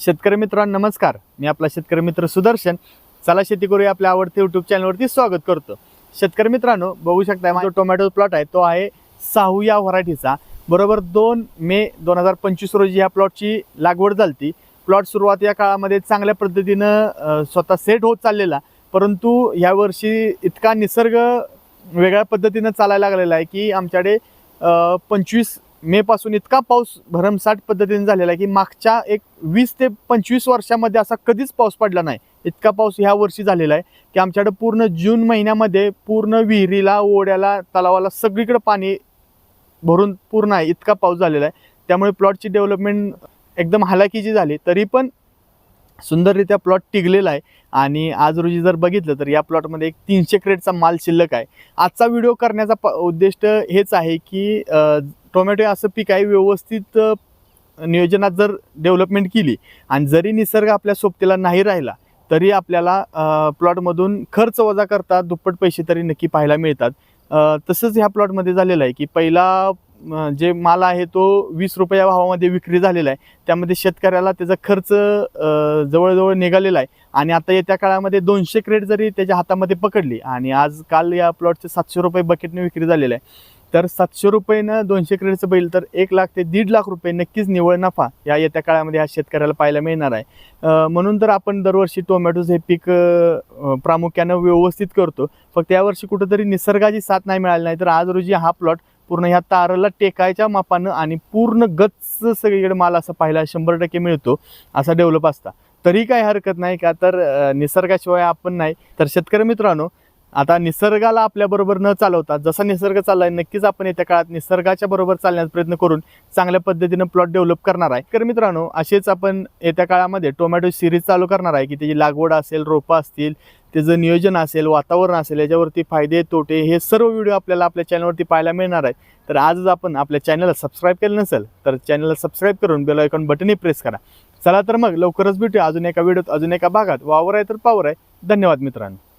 शेतकरी मित्रांनो नमस्कार. मी आपला शेतकरी मित्र सुदर्शन. चला शेती करूया आपल्या आवडते युट्यूब चॅनलवरती स्वागत करतो. शेतकरी मित्रांनो बघू शकता माझा टोमॅटो प्लॉट आहे तो आहे साहू या व्हरायटीचा. बरोबर दोन मे दोन हजार पंचवीस रोजी ह्या प्लॉटची लागवड झाली प्लॉट सुरुवात या काळामध्ये चांगल्या पद्धतीनं स्वतः सेट होत चाललेला. परंतु यावर्षी इतका निसर्ग वेगळ्या पद्धतीनं चालायला लागलेला आहे की आमच्याकडे पंचवीस मे पासून इतका पाऊस भरमसाठ पद्धतीने झालेला आहे की मागच्या एक वीस ते पंचवीस वर्षामध्ये असा कधीच पाऊस पडला नाही. इतका पाऊस ह्या वर्षी झालेला आहे की आमच्याकडे पूर्ण जून महिन्यामध्ये पूर्ण विहिरीला ओढ्याला तलावाला सगळीकडे पाणी भरून पूर्ण आहे. इतका पाऊस झालेला आहे. त्यामुळे प्लॉटची डेव्हलपमेंट एकदम हालाकीची झाली. तरी पण सुंदररित्या प्लॉट टिकलेला आहे. आणि आज रोजी जर बघितलं तर या प्लॉटमध्ये एक तीनशे क्रेटचा माल शिल्लक आहे. आजचा व्हिडिओ करण्याचा प उद्दिष्ट हेच आहे की टोमॅटो असं पीक आहे व्यवस्थित नियोजनात जर डेव्हलपमेंट केली आणि जरी निसर्ग आपल्या सोबतीला नाही राहिला तरी आपल्याला प्लॉटमधून खर्च वजा करता दुप्पट पैसे तरी नक्की पाहायला मिळतात. तसंच ह्या प्लॉटमध्ये झालेलं आहे की पहिला जे माल आहे तो वीस रुपया भावामध्ये विक्री झालेला आहे. त्यामध्ये शेतकऱ्याला त्याचा खर्च जवळजवळ निघालेला आहे. आणि आता येत्या काळामध्ये दोनशे क्रेट जरी त्याच्या हातामध्ये पकडली आणि आज काल या प्लॉटचे सातशे रुपये बकेटने विक्री झालेलं आहे. तर सातशे रुपयेनं दोनशे क्रेटचं बैल तर एक लाख ते दीड लाख रुपये नक्कीच निव्वळ नफा या येत्या काळामध्ये ह्या शेतकऱ्याला पाहायला मिळणार आहे. म्हणून तर आपण दरवर्षी टोमॅटोचं हे पीक प्रामुख्यानं व्यवस्थित करतो. फक्त यावर्षी कुठंतरी निसर्गाची साथ नाही मिळाली नाही तर आज रोजी हा प्लॉट पूर्ण ह्या ताराला टेकायच्या मापानं आणि पूर्ण गच्च सगळीकडे माल असा पाहायला शंभर टक्के मिळतो असा डेव्हलप असता. तरी काही हरकत नाही का? तर निसर्गाशिवाय आपण नाही. तर शेतकरी मित्रांनो आता निसर्गाला आपल्याबरोबर न चालवता जसा निसर्ग चाललाय नक्कीच आपण येत्या काळात निसर्गाच्या बरोबर चालण्याचा प्रयत्न करून चांगल्या पद्धतीनं प्लॉट डेव्हलप करणार आहे. तर मित्रांनो असेच आपण येत्या काळामध्ये टोमॅटो सिरीज चालू करणार आहे की त्याची लागवड असेल रोपं असतील त्याचं नियोजन असेल वातावरण असेल याच्यावरती फायदे तोटे हे सर्व व्हिडिओ आपल्याला आपल्या चॅनलवरती पाहायला मिळणार आहे. तर आजच आपण आपल्या चॅनलला सबस्क्राईब केलं नसेल तर चॅनलला सबस्क्राईब करून बेल आयकॉन बटनही प्रेस करा. चला तर मग लवकरच भेटूया अजून एका व्हिडिओत अजून एका भागात. वावर आहे तर पावर आहे. धन्यवाद मित्रांनो.